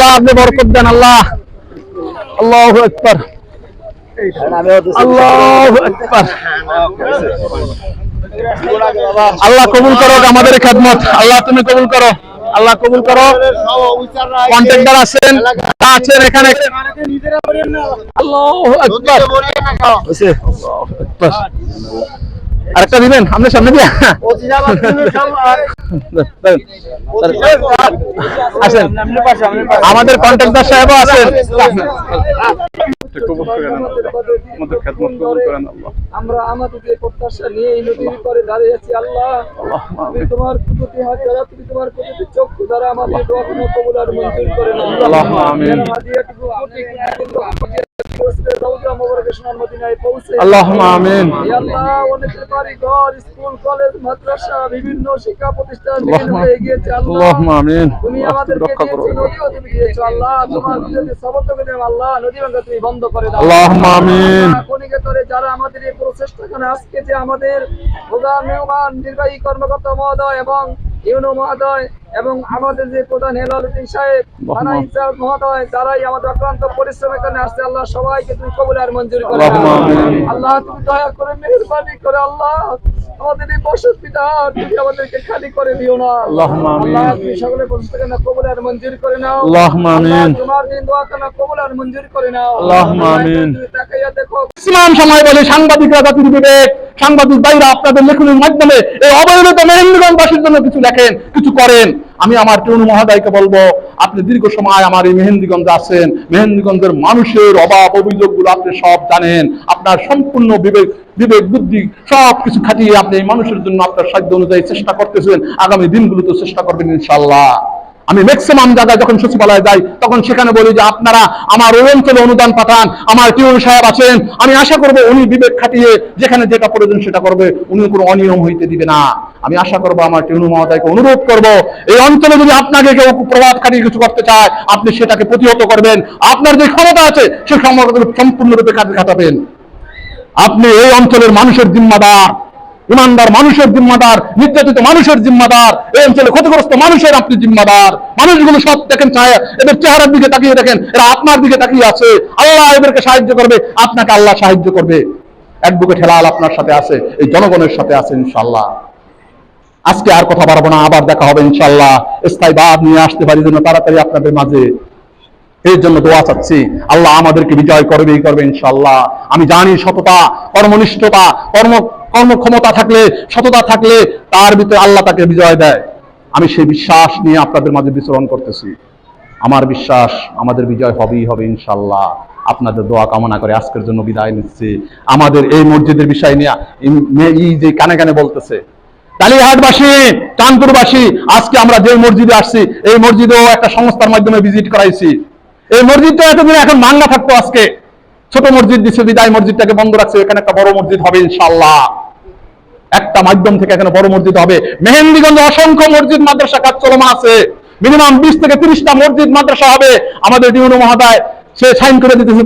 আল্লাহ আপনি বরকত দেন আল্লাহ। আল্লাহ আকবার। আল্লাহ আকবার। আল্লাহ কবুল করো আমাদের খেদমত। আল্লাহ তুমি কবুল করো। আল্লাহ কবুল করো। কন্ট্রাক্টর আছেন আছেন এখানে। আল্লাহ আরেকটা দিবেন? আপনার সামনে দিয়া। আসেন। আমাদের কন্ট্রাক্টর সাহেবও আছেন। কবুল করেন আমাদের খেদমত কবুল করেন আল্লাহ আমরা আমাদের যে প্রত্যাশা নিয়ে এই নদীর পরে দাঁড়িয়ে আছি। আল্লাহ তুমি তোমার কুদরতি হাত দ্বারা তুমি তোমার কুদরতি চক্ষু দ্বারা আমাদের দোয়া কোনো কবুল আর মঞ্জুর করে নাও আমিন। আল্লাহুম্মা আমিন। হে আল্লাহ অনেকের বাড়ি ঘর স্কুল কলেজ মাদ্রাসা বিভিন্ন শিক্ষা প্রতিষ্ঠান বিভিন্ন আল্লাহ আল্লাহুম্মা আমিন। তুমি আমাদেরকে রক্ষা করো। আল্লাহ তোমার যদি করে দেও আল্লাহ নদী তুমি বন্ধ করে দাও আল্লাহুম্মা আমিন। করে যারা আমাদের এই প্রচেষ্টা করে আজকে যে আমাদের প্রধান মেহমান নির্বাহী কর্মকর্তা মহোদয় এবং ইউনো মহোদয় এবং আমাদের যে প্রধান হেলালুদ্দিন সাহেব থানা ইনচার্জ মহোদয় যারাই আমাদের অক্লান্ত পরিশ্রম এখানে আসছে আল্লাহ সবাইকে তুমি কবুল আর মঞ্জুর করে। আল্লাহ তুমি দয়া করে মেহরবানি করে আল্লাহ। আমাদের এই তুমি আমাদেরকে খালি করে দিও না। আল্লাহ তুমি সকলের প্রচেষ্টা কেন কবুল আর মঞ্জুর করে নাও। আল্লাহুম্মা আমিন। আল্লাহ, তোমার দিন দোয়া কেন কবুল আর মঞ্জুর করে নাও। আল্লাহুম্মা তাকাইয়া দেখো। ম্যাক্সিমাম সময় বলে সাংবাদিকরা জাতির বিবেক সাংবাদিক ভাইরা আপনাদের লেখনের মাধ্যমে এই অবহেলিত মেহেন্দ্রগঞ্জবাসীর জন্য কিছু লেখেন কিছু করেন। আমি আমার টুনু মহোদয়কে বলব, আপনি দীর্ঘ সময় আমার এই মেহেন্দিগঞ্জ আছেন। মেহেন্দিগঞ্জের মানুষের অভাব, অভিযোগগুলো আপনি সব জানেন। আপনার সম্পূর্ণ বিবেক বিবেক, বুদ্ধি সব কিছু খাটিয়ে আপনি এই মানুষের জন্য আপনার সাধ্য অনুযায়ী চেষ্টা করতেছেন। আগামী দিনগুলোতে চেষ্টা করবেন ইনশাল্লাহ আমি ম্যাক্সিমাম জায়গায় যখন সচিবালয়ে যাই, তখন সেখানে বলি যে আপনারা আমার ওই অঞ্চলে অনুদান পাঠান, আমার টিউন সাহেব আছেন। আমি আশা করব উনি বিবেক খাটিয়ে যেখানে যেটা প্রয়োজন সেটা করবে উনি কোনো অনিয়ম হইতে দিবে না। আমি আশা করব আমার টিউনু মহোদয়কে অনুরোধ করব, এই অঞ্চলে যদি আপনাকে কেউ প্রভাব খাটিয়ে কিছু করতে চায়, আপনি সেটাকে প্রতিহত করবেন। আপনার যে ক্ষমতা আছে, সে সম্পূর্ণরূপে কাজে খাটাবেন আপনি এই অঞ্চলের মানুষের জিম্মাদার, ইমানদার মানুষের জিম্মাদার, নির্যাতিত মানুষের জিম্মাদার, এই অঞ্চলে ক্ষতিগ্রস্ত মানুষের আপনি জিম্মাদার। মানুষগুলো সব দেখেন, চায়, এদের চেহারার দিকে তাকিয়ে দেখেন, এরা আপনার দিকে তাকিয়ে আছে। আল্লাহ এদেরকে সাহায্য করবে, আপনাকে আল্লাহ সাহায্য করবে। এক বুকে ঠেলাল আপনার সাথে আছে, এই জনগণের সাথে আছে ইনশাল্লাহ আজকে আর কথা বাড়াবো না, আবার দেখা হবে ইনশাল্লাহ স্থায়ী বাদ নিয়ে আসতে পারি যেন তাড়াতাড়ি আপনাদের মাঝে। এর জন্য দোয়া চাচ্ছি। আল্লাহ আমাদেরকে বিজয় করবেই করবে ইনশাল্লাহ আমি জানি সততা, কর্মনিষ্ঠতা, কর্ম, কর্মক্ষমতা থাকলে, সততা থাকলে তার ভিতরে আল্লাহ তাকে বিজয় দেয়। আমি সেই বিশ্বাস নিয়ে আপনাদের মাঝে বিচরণ করতেছি। আমার বিশ্বাস আমাদের বিজয় হবেই হবে ইনশাল্লাহ আপনাদের দোয়া কামনা করে আজকের জন্য বিদায় নিচ্ছি। আমাদের এই মসজিদের বিষয় নিয়ে, এই- যে কানে কানে বলতেছে কালীহাটবাসী চাঁদপুরবাসী আজকে আমরা যে মসজিদে আসছি, এই মসজিদেও একটা সংস্থার মাধ্যমে ভিজিট করাইছি। এই মসজিদটা এতদিন এখন ভাঙ্গা থাকতো আজকে। ছোট মসজিদ দিচ্ছে বিদায় মসজিদটাকে বন্ধ রাখছে, এখানে একটা বড় মসজিদ হবে ইনশাল্লাহ একটা মাধ্যম থেকে এখানে বড় মসজিদ হবে। মেহেন্দিগঞ্জে অসংখ্য মসজিদ, মাদ্রাসা কাজ চলমান আছে। মিনিমাম বিশ থেকে তিরিশটা মসজিদ, মাদ্রাসা হবে। আমাদের ডিউনো মহোদয়, সে সাইন করে দিতেছে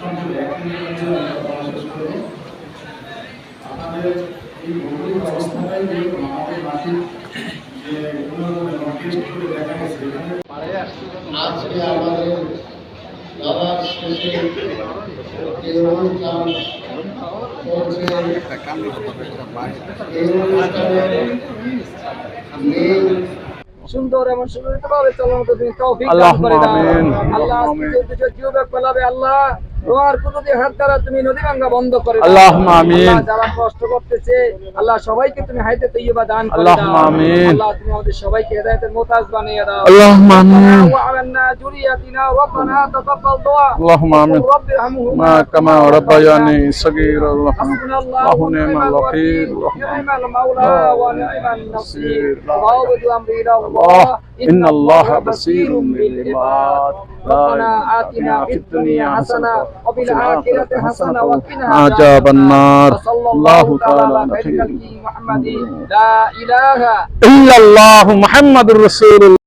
বাস আপনাদের এই ভৌগোলিক অবস্থাটাই যেরকম আমাদের মাটির যে টেস্ট করে দেখা গেছে। আজকে আমাদের শেষে অনুষ্ঠান চলছে সুন্দর এবং সুন্দরিত ভাবে চলানো তুমি তৌফিক দান করে দাও। আল্লাহ আজকে যে আল্লাহ। তোমার কুদরতি হাত দ্বারা তুমি নদী ভাঙ্গা বন্ধ করে দাও আল্লাহুম্মা আমিন। আল্লাহ, যারা কষ্ট করতেছে আল্লাহ সবাইকে তুমি হাইতে তৈয়বা দান করে দাও আল্লাহুম্মা আমিন। আল্লাহ তুমি আমাদের সবাইকে হেদায়েতের মোতাজ বানিয়ে দাও আল্লাহুম্মা আমিন। وعلنا ذريتنا ربنا تقبل دعاء اللهم آمين. رب ارحمهما ما كما ربياني صغيرا حسبنا الله الله نعم ونعم الوكيل الوكيل نعم المولى ونعم النصير لا وعوض امري الى الله الله إن الله بصير بالعباد ربنا آتنا في الدنيا حسنة وفي الآخرة حسنة وقنا عذاب النار وصلى الله الله تعالى تعالى على خير خلقه محمد لا إله إلا الله محمد رسول الله